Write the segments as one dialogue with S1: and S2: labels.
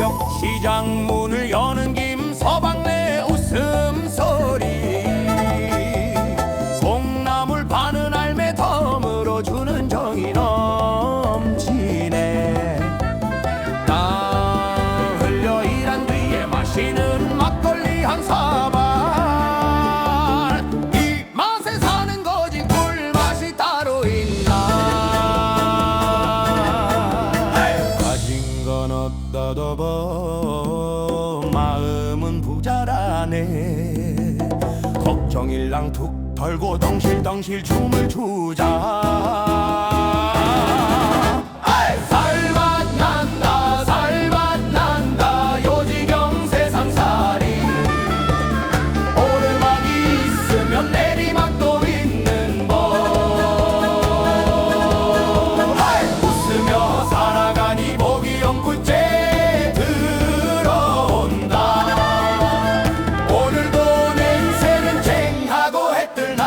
S1: 새벽 시장 문을 여는 김 서방네 웃음소리. 콩나물 파는 알매 덤으로 주는 넘 마음은 부자라네. 걱정일랑 툭 털고 덩실덩실 춤을 추자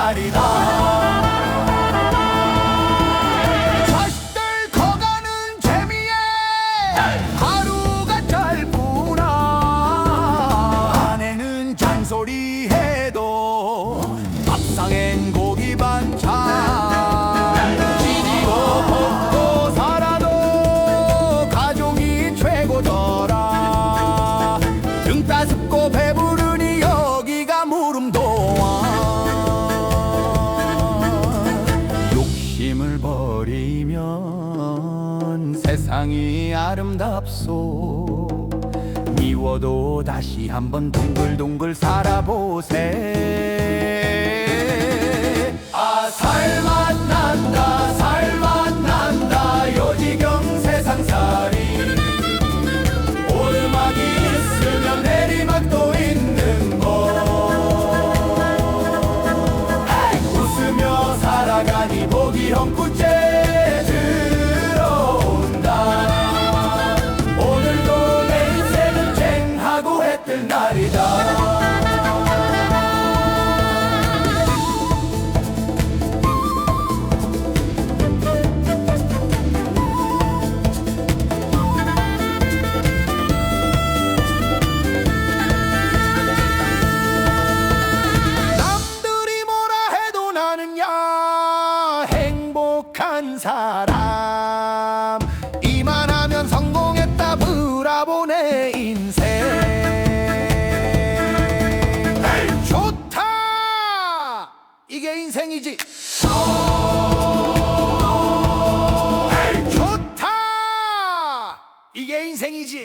S1: 날이다. 자식들 커가는 재미에 하루가 짧구나. 아내는 잔소리 해도 밥상엔 고기 반찬. 찌지고 볶고 살아도 가족이 최고더라. 등 따숩고 배부르니 여기가 무름도 세상이 아름답소. 미워도 다시 한번 둥글둥글 살아보세 날이다. 남들이 뭐라 해도 나는 야 행복한 사람 인생이지. 좋다! 이게 인생이지.